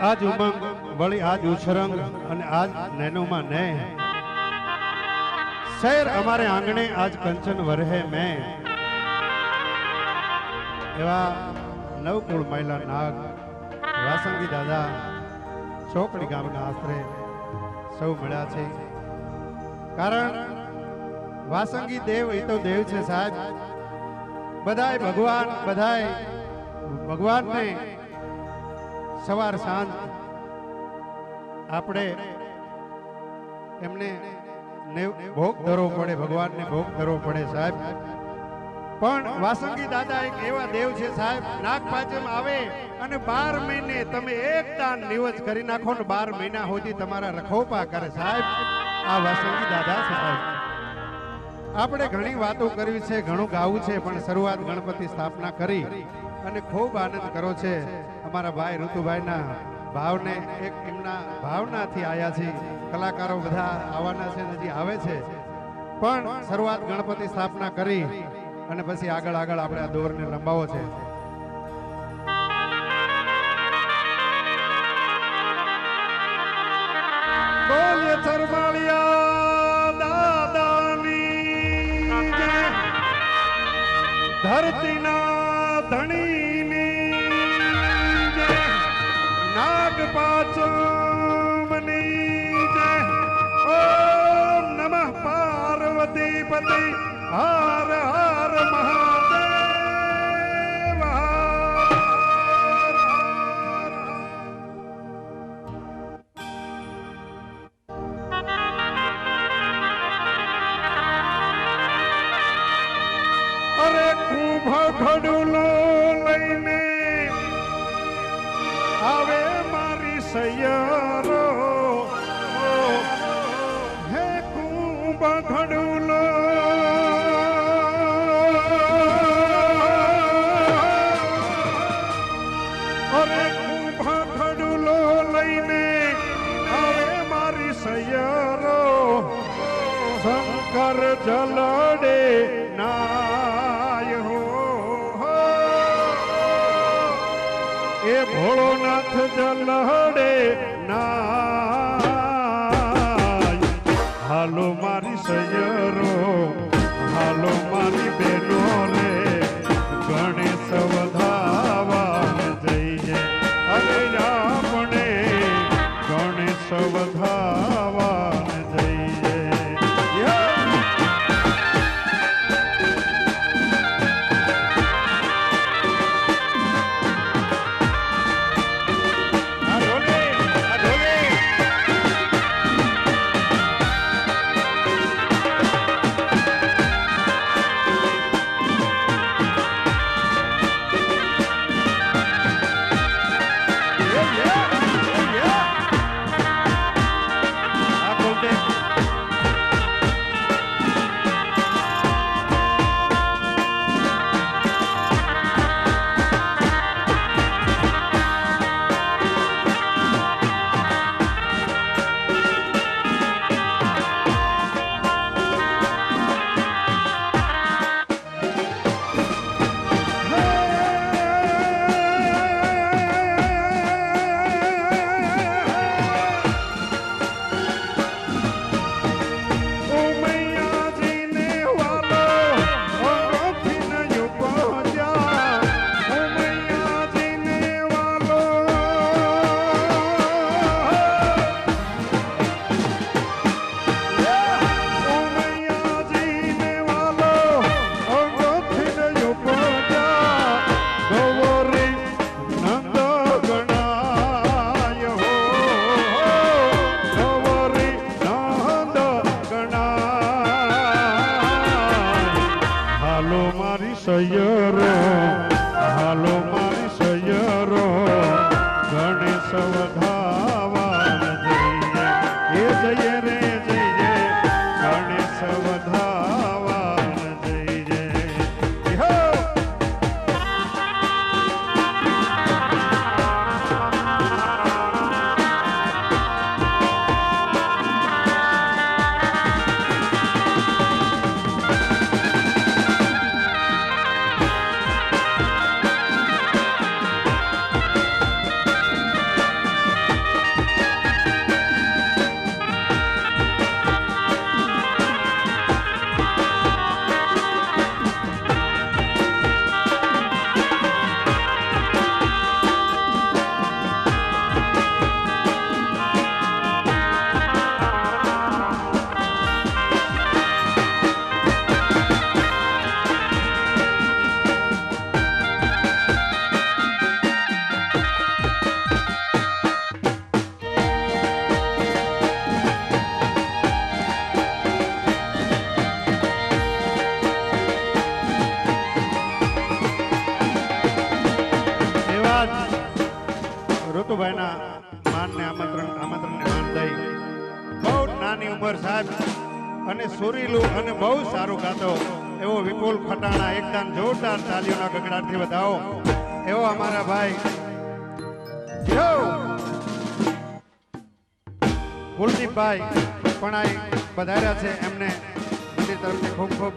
આજ ઉમંગ, વળી આજ ઉછરંગ અને આજ નેનોમાં ને શહેર અમારે આંગણે આજ કંચન વરહે મેં. એવા નવકુળ મહિલા નાગ, વાસંગી દાદા, ચોકડી ગામના આશરે સૌ મળ્યા છે. કારણ વાસંગી દેવ એ તો દેવ છે સાહેબ. બધાય ભગવાન, બધાય ભગવાનને સવાર સાંજ આપણે એમને ભોગ ધરવો પડે, ભગવાનને ભોગ ધરવો પડે સાહેબ. પણ વાસંગી દાદા એક એવા દેવ છે સાહેબ, નાગ પાંચમ આવે અને બાર મહિને તમે એક દાન નિવજ કરી નાખો ને બાર મહિના સુધી તમારા રખોપા કરે સાહેબ. આ વાસંગી દાદા છે સાહેબ. આપણે ઘણી વાતો કરવી છે, ઘણું ગાવું છે, પણ શરૂઆત ગણપતિ સ્થાપના કરી અને ખૂબ આનંદ કરો છે. અમારા ભાઈ ઋતુભાઈના ભાવને એક એમના ભાવનાથી આવ્યા છે. કલાકારો બધા આવવાના છે, હજી આવે છે. પણ શરૂઆત ગણપતિ સ્થાપના કરી અને પછી આગળ આગળ આપણે આ દોરને લંબાવો છે. ધરતીના ધણીની નાગ પાચમની જય. ઓમ નમઃ પાર્વતી પતિ હર હર મહાદેવ સૈયરો હે ખૂબ ઘડુલો અરે ખૂબ ઘડુલો લઈને આવે મારી સૈયરો શંકર જલડે નાય ભોળોનાથ જલડે સાહેબ અને સુરીલું અને બહુ સારું ગાતો એવો વિપુલ ખટાણા એકદમ જોરદાર તાલીઓના ગગડાટથી વધાવો એવો અમારા ભાઈ. કુલદીપભાઈ પણ આ પધાર્યા છે એમને મંદિર તરફથી ખૂબ ખૂબ